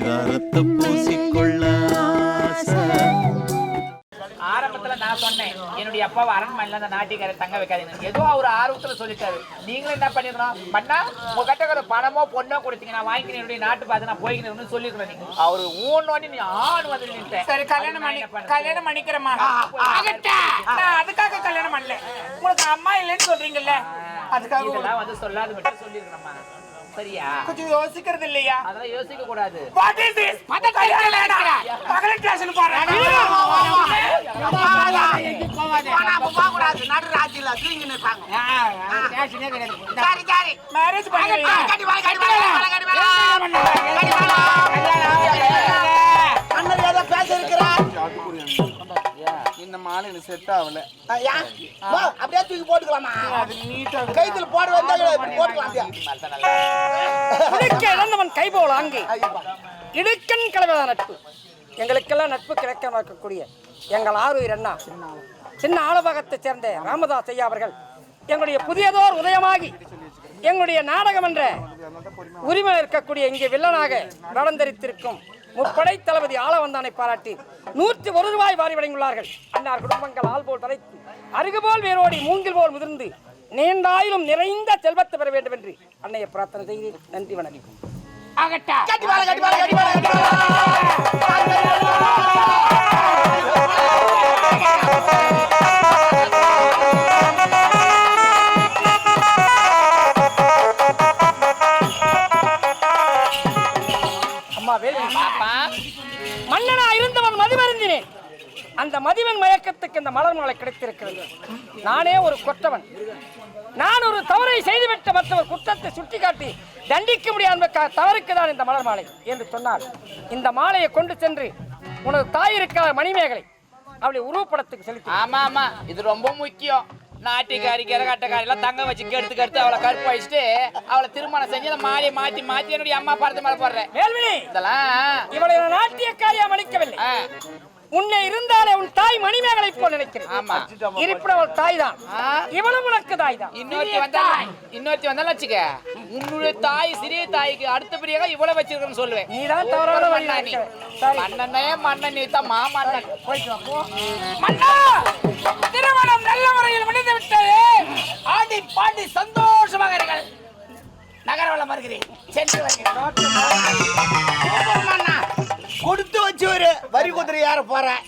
பரிதாரத்தை பூசிக்கொள்ள. ஆரம்பத்துல நான் சொன்னேன் என்னுடைய அப்பாவை அரண்மனையில அந்த நாட்டிக்கார தங்க வைக்காதீங்க ஏதோ அவர் ஆர்வத்துல சொல்லிட்டாரு. நீங்களும் என்ன பண்ணிருக்கணும் பண்ணா உங்க ஒரு பணமோ பொண்ணோ கொடுத்தீங்க நான் வாங்கிக்கிறேன் என்னுடைய நாட்டு பார்த்து நான் போய்க்கிறேன்னு சொல்லிருக்கேன் நீங்க. அவரு ஊன்னு நீ ஆண் வந்து நின்னுட்டேன் சரி கல்யாணம் பண்ணி கல்யாணம் பண்ணிக்கிறேம்மா. ஆகட்டா நான் அதுக்காக கல்யாணம் பண்ணல. உங்களுக்கு அம்மா இல்லைன்னு சொல்றீங்கல்ல. அதுக்காக வந்து சொல்லாத மட்டும் சொல்லிருக்கணும்மா சரியா கொஞ்சம் யோசிக்கிறது இல்லையா அதெல்லாம் யோசிக்க கூடாது வாட் இஸ் திஸ் பகல் ஸ்டேஷன் போறேன் மேரேஜ் இந்த மாலை எனக்கு செட் ஆகல. அப்படியே தூக்கி போட்டுக்கலாமா? கைத்துல போட போட்டுக்கலாம் இழந்தவன் கை போல அங்கே. இடுக்கன் கலவைதான் நட்பு. எங்களுக்கெல்லாம் நட்பு கிடைக்க இருக்கக்கூடிய எங்கள் ஆரூர் அண்ணா சின்ன ஆலபாகத்தைச் சேர்ந்த ராமதாஸ் ஐயா அவர்கள் எங்களுடைய புதியதோர் உதயமாகி எங்களுடைய நாடகம் என்ற உரிமை இருக்கக்கூடிய இங்கே வில்லனாக நடந்தரித்திருக்கும் முப்படை தளபதி ஆளவந்தானை பாராட்டி நூற்றி ஒரு ரூபாய் வாரி வழங்கியுள்ளார்கள். அன்னார் குடும்பங்கள் ஆள் போல் தலைத்து அருகு போல் வேரோடி மூங்கில் போல் முதிர்ந்து நீண்டாயிலும் நிறைந்த செல்வத்தை பெற வேண்டும் என்று அன்னையை பிரார்த்தனை செய்கிறேன். நன்றி வணக்கம். ஆகட்டா கட்டி அந்த மதிவன் மயக்கத்துக்கு இந்த மலர் மாலை கிடைத்திருக்கிறது. நானே ஒரு கொற்றவன் நான் ஒரு தவறை செய்துவிட்ட மற்றவர் குற்றத்தை சுட்டிக்காட்டி தண்டிக்க முடியாத தவறுக்கு தான் இந்த மலர் மாலை என்று சொன்னார் இந்த மாலையை கொண்டு சென்று உனது தாய் இருக்கிற மணிமேகலை அவளை உருவப்படத்துக்கு செலுத்தி ஆமா ஆமா. இது ரொம்ப முக்கியம். நாட்டிக்காரி கரகாட்டக்காரி எல்லாம் தங்க வச்சு கெடுத்து கெடுத்து அவளை கருப்பு வச்சுட்டு அவளை திருமணம் செஞ்சு அந்த மாலையை மாத்தி மாத்தி என்னுடைய அம்மா படத்து மேல போடுறேன். இதெல்லாம் இவளை நாட்டியக்காரியா மன்னிக்கவில்லை உன்னை இருந்தாலே உன் தாய் மணிமேகலை போல் நினைக்கிறேன் ஆமா. இருப்பிட அவள் தாய் தான். இவளும் உனக்கு தாய் தான் இன்னொருத்தி வந்தா இன்னொருத்தி வந்தாலும் வச்சுக்க. உன்னுடைய தாய் சிறிய தாய்க்கு அடுத்தபடியாக இவ்வளவு வச்சிருக்கேன்னு சொல்லுவேன். நீ தான் தவறான வழி மன்னன் மன்னனே மன்னன் நீ தான் மாமன்னன் போயிட்டு மன்னா! திருமணம் நல்ல முறையில் முடிந்து விட்டது. ஆடி பாடி சந்தோஷமாக இருங்கள். நகரவளம் வருகிறேன். சென்று வருகிறேன். கொடுத்து வச்சு ஒரு வரி குதிரை ஏற போறேன்.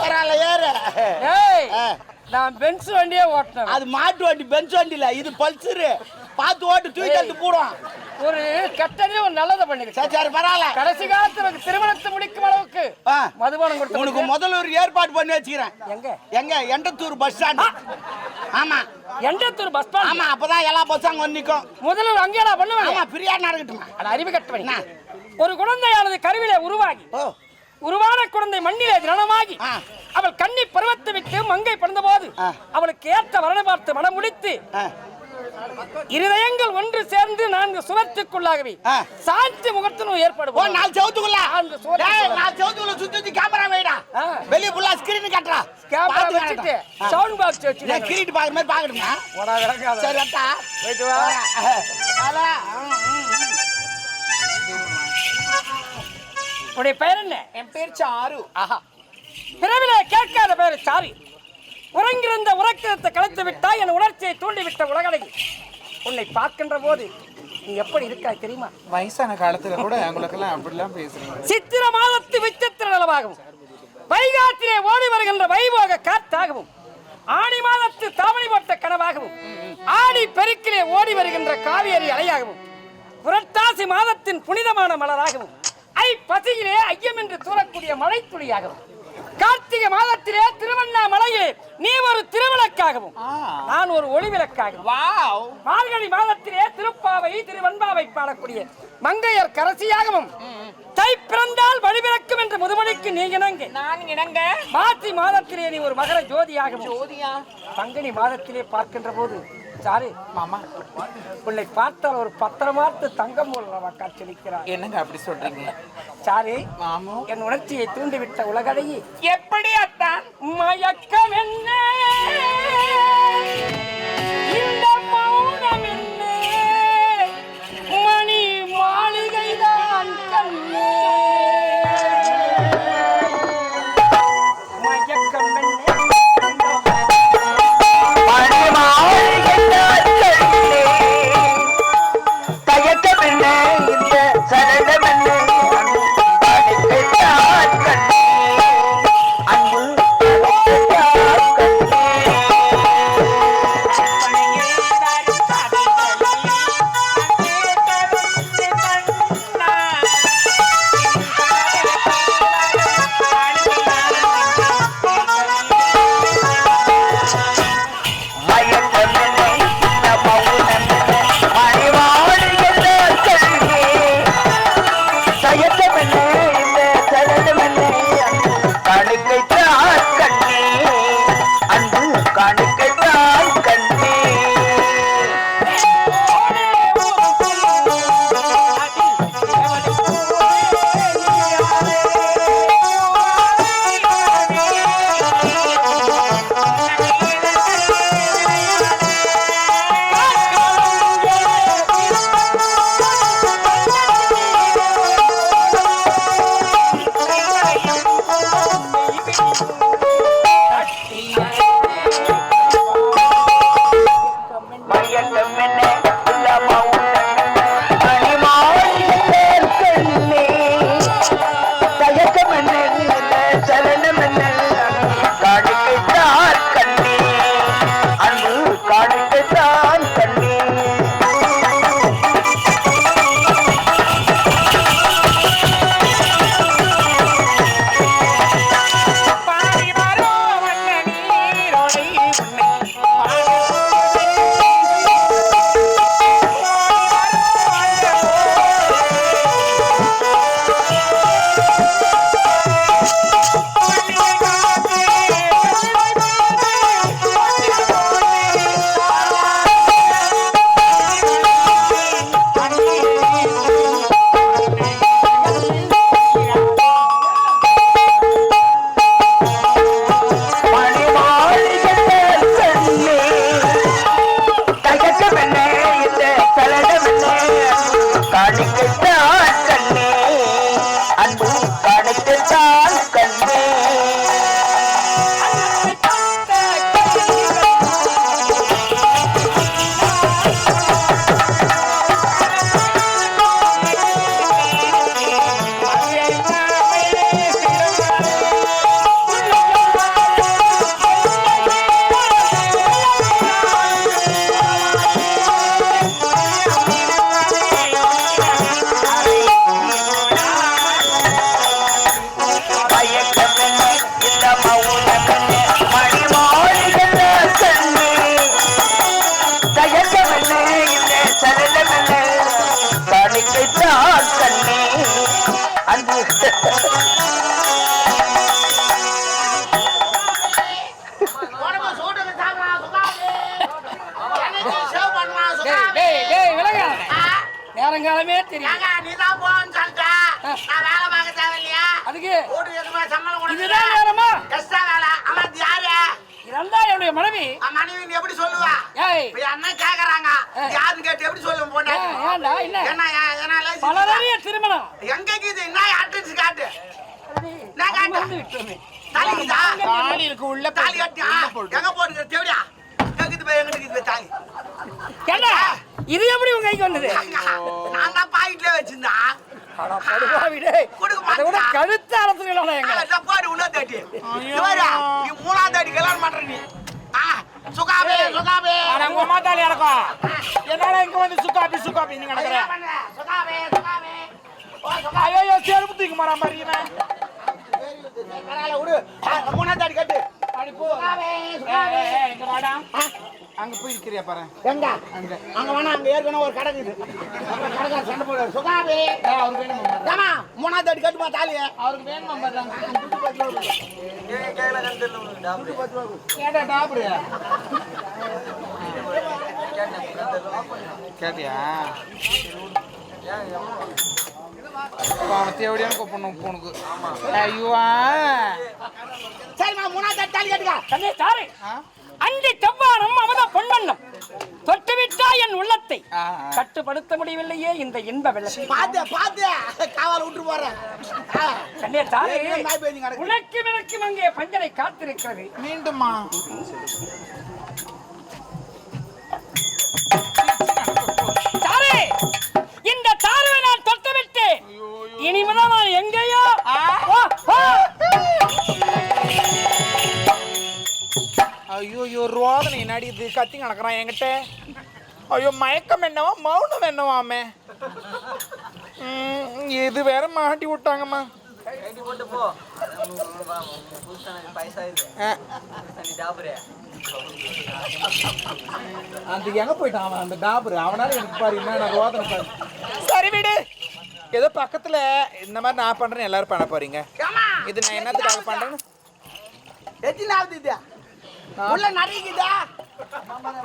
பரவாயில்ல ஏறு. நான் பென்ஸ் வண்டியே ஓட்டினேன் அது மாட்டு வண்டி பென்ஸ் வண்டி இல்ல இது பல்சரு. பார்த்து ஓட்டு தூக்கி தள்ளி போடுவான். ஒரு கெட்டதே ஒரு நல்லதை பண்ணிருக்கேன் சரி பரவாயில்ல. கடைசி காலத்துல திருமணத்தை முடிக்கும் அளவுக்கு. மதுபானம் கொடுத்து உனக்கு முதல்ல ஒரு ஏற்பாடு பண்ணி வச்சுக்கிறேன். எங்க? எங்க? எண்டத்தூர் பஸ் ஸ்டாண்ட் ஆமா. எண்டத்தூர் பஸ் ஸ்டாண்ட் ஆமா அப்பதான் எல்லா பஸ்ஸும் அங்க வந்து நிக்கும். முதல்ல அங்கேடா ஆமா பண்ணுவாங்க ஃப்ரீயா நடக்கட்டுமா? அட அறிவு கட்டவனி ஒரு குழந்தையானது கருவிலே உருவாகி உருவான குழந்தை மண்ணிலே தினமாகி ஆ. அவள் கண்ணி பருவத்தை விட்டு மங்கை பிறந்த போது. அவளுக்கு ஏற்ற வரனை பார்த்து மனம் முடித்து. இருதயங்கள் ஒன்று சேர்ந்து நான்கு சுவற்றுக்குள்ளாகவே ஆ. சாந்தி முகத்தினும் ஏற்படும் ஓ நாலு செவத்துக்குள்ள. நாலு செவத்துக்குள்ள சுத்தி கேமரா வைடா. வெளிய ஃபுல்லா ஸ்கிரீன் கட்டறா. கேமரா வச்சுட்டு சவுண்ட் பாக்ஸ் நான் வச்சுட்டு கிரீட் பாக்குற மாதிரி பாக்கணுமா விளக்காத. சரி அட்டா போயிட்டு வா. அல உன்னுடைய பெயர் என்ன? என் பேர் சாரு. ஆஹா. பிறவிலே கேட்காத பேர் சாரி. உறங்கிருந்த உறக்கத்தை கலைத்து விட்டாய் என் உணர்ச்சியை தூண்டிவிட்ட உலகடகி உன்னை பார்க்கின்ற போது நீ எப்படி இருக்காய் தெரியுமா? வயசான காலத்துல கூட உங்களுக்கெல்லாம் அப்படிலாம் பேசுறீங்க. சித்திர மாதத்து விசித்திர நிலவாகவும் வைகாத்திலே ஓடி வருகின்ற வைபோக காத்தாகவும் ஆடி மாதத்து தாமணி போட்ட கனவாகவும் ஆடி பெருக்கிலே ஓடி வருகின்ற காவேரி அலையாகவும் புரட்டாசி மாதத்தின் புனிதமான மலராகவும் ஐ பசியிலே ஐயம் என்று தூரக்கூடிய மழைத்துளியாகவும் கார்த்திகை மாதத்திலே திருவண்ணாமலையிலே நீ ஒரு திருவிளக்காகவும் நான் ஒரு ஒளிவிளக்காகவும். மார்கழி மாதத்திலே திருப்பாவை திருவன்பாவை பாடக்கூடிய மங்கையர் கரசியாகவும் தை பிறந்தால் வழிபிறக்கும் என்று முதுமொழிக்கு நீ இணங்க. நான் இணங்க. மாசி மாதத்திலே நீ ஒரு மகர ஜோதியாகவும் ஜோதியா. பங்குனி மாதத்திலே பார்க்கின்ற போது சாரு மாமா. உன்னை பார்த்தால் ஒரு பத்திரமாத்து தங்கம் போல காட்சியளிக்கிறார் என்னங்க அப்படி சொல்றீங்க? சாரு மாமு. என் உணர்ச்சியை தூண்டிவிட்ட உலகடையே எப்படி அத்தான் மயக்கம் என்ன? நேரங்காலமே தெரியும். நீ போன்னு சொல்லிட்டா? நான் வேலை பார்க்க தேவையில்லையா? அதுக்கு ஓட்டு எதுவுமே சம்பளம் இதுதான் நேரமா வேலை. ஆமா அது இருந்தா என்னுடைய மனைவி. மனைவி நீ எப்படி சொல்லுவா? அண்ணன் கேக்குறாங்க. யாருன்னு கேட்டு எப்படி சொல்ல போனேன் பலரவிய திருமணம். எங்க கீது என்ன காட்டு? நான் காட்டு? தாலி தாலி இருக்கு உள்ள தாலி கட்டியா? எங்க போடுங்க தேவையா எங்கிட்டு போய் எங்கிட்டு போய் தாலி? ஏண்டா? இது எப்படி உங்க கைக்கு வந்தது? நான் தான் பாக்கெட்ல அட மாட்டியா? கழுத்து அறுத்துக்கலாம் எங்க தப்பாடு உள்ள தாட்டி நீ மூணாவது தாட்டி கல்யாணம் பண்ற நீ. ஆ சுகாபே சுகாபே. ஆனா உங்க தாலி இறக்கும் என்னடா இங்க வந்து சுக்காப்பி சுக்காப்பி நீங்க நடக்கிற? என்ன? சுகாபே. சுகாபே. ஓ சுகா ஐயோ செருப்பு தூக்கி மாறா மாதிரி இவன். பரவாயில்ல விடு. ஆ, மூணாவது தாட்டி கட்டு. அடி அங்க போய் இருக்கிறியா பாரு. எங்க? அங்க. வேணா அங்க ஏற்கனவே ஒரு கடை இருக்குது. அப்புறம் கடைக்கார சண்டை போடுறாரு சுகாபே அவருக்கு வேணுமா ஏமா மூணாவது தாட்டி கட்டுமா தாலி அவருக்கு வேணுமா பாரு கேட்டா டாபுரு கேட்டியா? அவனை தேவடியான கூப்பிடணும் உனக்கு. ஐயோ சரிம்மா மூணாவது தாலி கட்டுங்க. கண்ணே தாரே அண்டி செவ்வானம் அமத பொன்வண்ணம் தொட்டுவிட்டா என் உள்ளத்தை. கட்டுப்படுத்த முடியவில்லையே இந்த இன்ப வெள்ளத்தை. பாத்து பாத்து. காவல் விட்டு போறேன். கண்ணே தாரே. உனக்கு விளக்கும் அங்கே பஞ்சனை காத்திருக்கிறது. மீண்டுமா தாரே இந்த தாருவை நான் தொட்டுவிட்டு இனி முதல் நான் எங்கேயோ? ஐயோ ஐயோ ரோதனை நடிது கத்தி நடக்கிறான் என்கிட்ட. ஐயோ மயக்கம் என்னவா? மௌனம் என்னவாமே? இது வேற மாட்டி விட்டாங்கம்மா. அந்த எங்க போயிட்டான் அவன்? அந்த டாபுரு. அவனால எனக்கு பாரு என்ன ரோதனை பாரு. சரி விடு. ஏதோ பக்கத்துல இந்த மாதிரி நான் பண்றேன் எல்லாரும் பண்ண போறீங்க. இது நான் என்னத்துக்காக பண்றேன்னு? எத்தனாவது இது உள்ள நடிக்குதா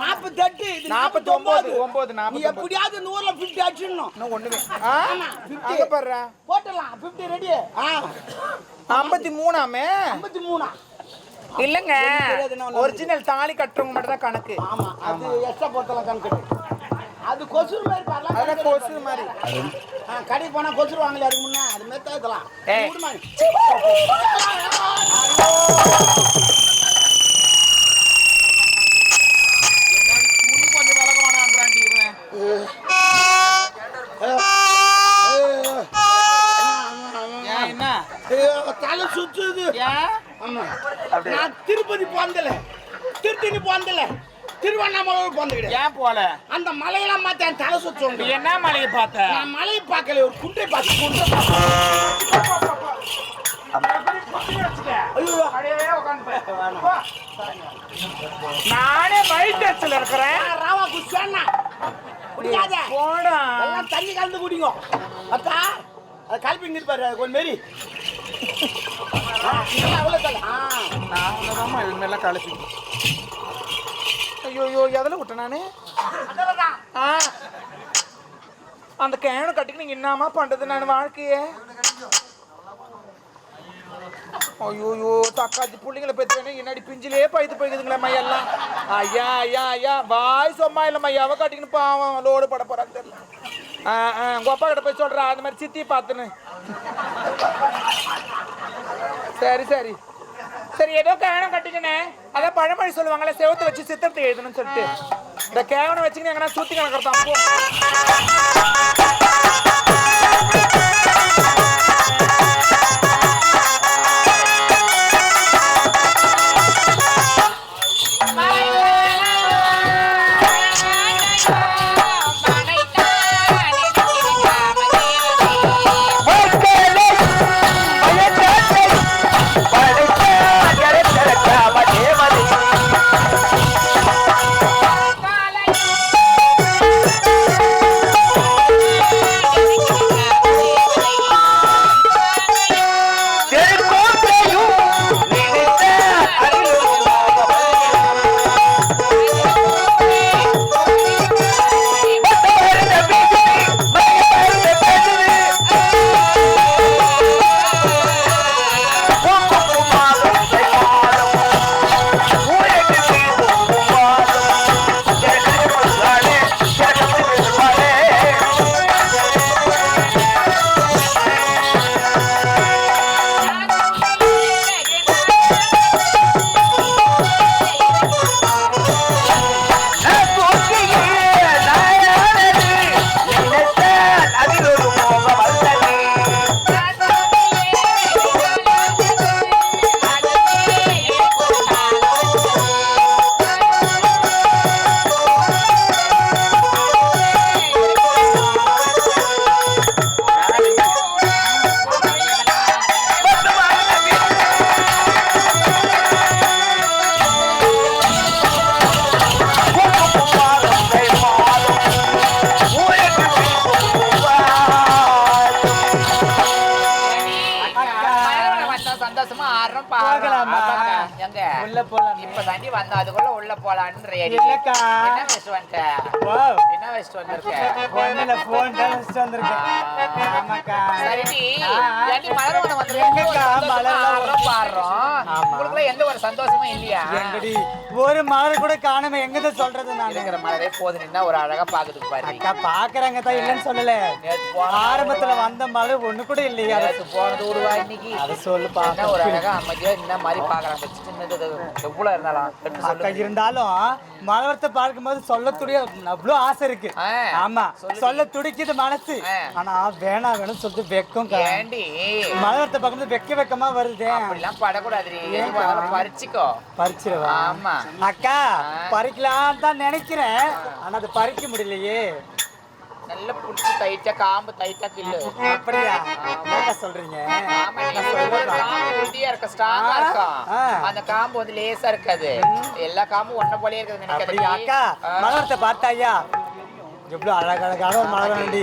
நாற்பத்தெட்டு இது நாற்பத்தி ஒன்பது ஒன்பது நீ எப்படியாவது இந்த ஊர்ல பிப்டி அடிச்சிடணும் ஒண்ணுமே. ஆ? ஆமா, 50. அங்க பாடுறா போட்டுடலாம். பிப்டி ரெடி ஆ. ஐம்பத்தி மூணாமே? ஐம்பத்தி மூணா. இல்லைங்க. ஒரிஜினல் தாலி கட்டுறவங்க மட்டும் தான் கணக்கு. ஆமா அது எக்ஸ்ட்ரா போட்டலாம் கணக்கு. அது கொசுறு மாதிரி பாரலாம் கொசு மாதிரி. கடைக்கு போனா கொசுறு வாங்கல அதுக்கு முன்னே அது மாதிரி தேக்கலாம் ஏய். விடுமா துணி கொஞ்சம் விலக வேணான்றான்டி இவன் ஏன் என்ன ஐயோ, தலை சுத்துது ஏன் ஆமா நான் திருப்பதி போந்தல திருத்தணி போந்தல போந்துக்கிட்டேன் ஏன் போல? அந்த மலையெல்லாம் மாத்த என் தலை சுத்தம். என்ன மலையை பார்த்த? நான் மலையை பார்க்கல ஒரு குன்றை பார்த்து பார்த்து. ஐயோ. நானே வயிற்றுல இருக்கிறேன். ராவா குச்சானா குடிக்காத. போடா. எல்லாம் தண்ணி கலந்து குடிங்க அப்பா அது கல்பிங்க இருப்பாரு அது கொஞ்சம் மாரி. அவ்வளோ தலை ஆ. நான் மேல கலப்பி. ஐயோ ஐயோ எதில் விட்டேன் நானு? ஆ? அந்த கேனை கட்டிக்கு நீங்க என்னமா பண்றது நான் வாழ்க்கையே? ஐயோயோ தக்காச்சி புள்ளைங்களை பெற்று வேணும். என்னடி பிஞ்சிலே பைத்து போய்க்குதுங்களேம்மா எல்லாம். ஐயா ஐயா ஐயா வாய் சும்மா இல்லைம்மா. எவ கட்டிக்கின்னு பாவம் லோடு பட போறான்னு தெரியல. ஆ ஆ உங்க அப்பா கிட்ட போய் சொல்றா அந்த மாதிரி சித்தி பார்த்துன்னு. சரி சரி. சரி ஏதோ கேவனம் கட்டிக்கினே அதான் பழமொழி சொல்லுவாங்கல்ல செவத்தை வச்சு சித்திரத்தை எழுதணும்னு சொல்லிட்டு. இந்த கேவனை வச்சுக்கின்னு எங்கன்னா சுத்தி கணக்கிறதான் உள்ள போலாம். இப்ப தாண்டி வந்த அதுக்குள்ள உள்ள போலான்னு ரெடி. என்ன என்ன வச்சுட்டு வந்திருக்க பொண்ணுல போன் தான் வச்சுட்டு வந்திருக்கேன் ஆமாக்கா சரிடி. ஏன்டி பாடுறோம் எந்த ஒரு சந்தோஷமும் இல்லையா எங்கடி ஒரு மலர் கூட காணுமே எங்கத சொல்றது நான் இருக்கிற மலரே போது நின்னா ஒரு அழகா பாக்குதுக்கு பாரு அக்கா பாக்குறாங்க தான் இல்லைன்னு சொல்லல. ஆரம்பத்துல வந்த மலர் ஒண்ணு கூட இல்லையா நேத்து போனது விடுவா இன்னைக்கு அத சொல்லு என்ன ஒரு பாக்க அழகா அமைதியா இந்த மாதிரி பாக்குறாங்க நின்னது எவ்வளவு இருந்தாலும் இருந்தாலும் மலவரத்தை பார்க்கும்போது சொல்ல துடிய அவ்வளோ ஆசை இருக்கு. ஆமா. சொல்ல துடிக்குது மனசு. ஆனா வேணாம் வேணும் சொல்லிட்டு வெக்கம் மலவரத்தை பார்க்கும்போது வெக்க வெக்கமா வருதே. அப்படிலாம் வேணாலும் பறிச்சுக்கோ. பறிச்சிருவா. ஆமா. அக்கா பறிக்கலான்னு தான் நினைக்கிறேன். ஆனா அது பறிக்க முடியலையே. நல்லா புடிச்சு டைட்டா காம்பு டைட்டா கில்லு. அப்படியா? சொல்றீங்க. ஆமா நீ காம்பு உறுதியா இருக்க ஸ்ட்ராங்கா இருக்கும். அந்த காம்பு வந்து லேசா இருக்காது. எல்லா காம்பும் ஒன்ன போலயே இருக்குது அப்படியா நினைக்காத அக்கா மலவரத்தை பார்த்தாயா? எவ்வளவு அழகழகான ஒரு மலர் வண்டி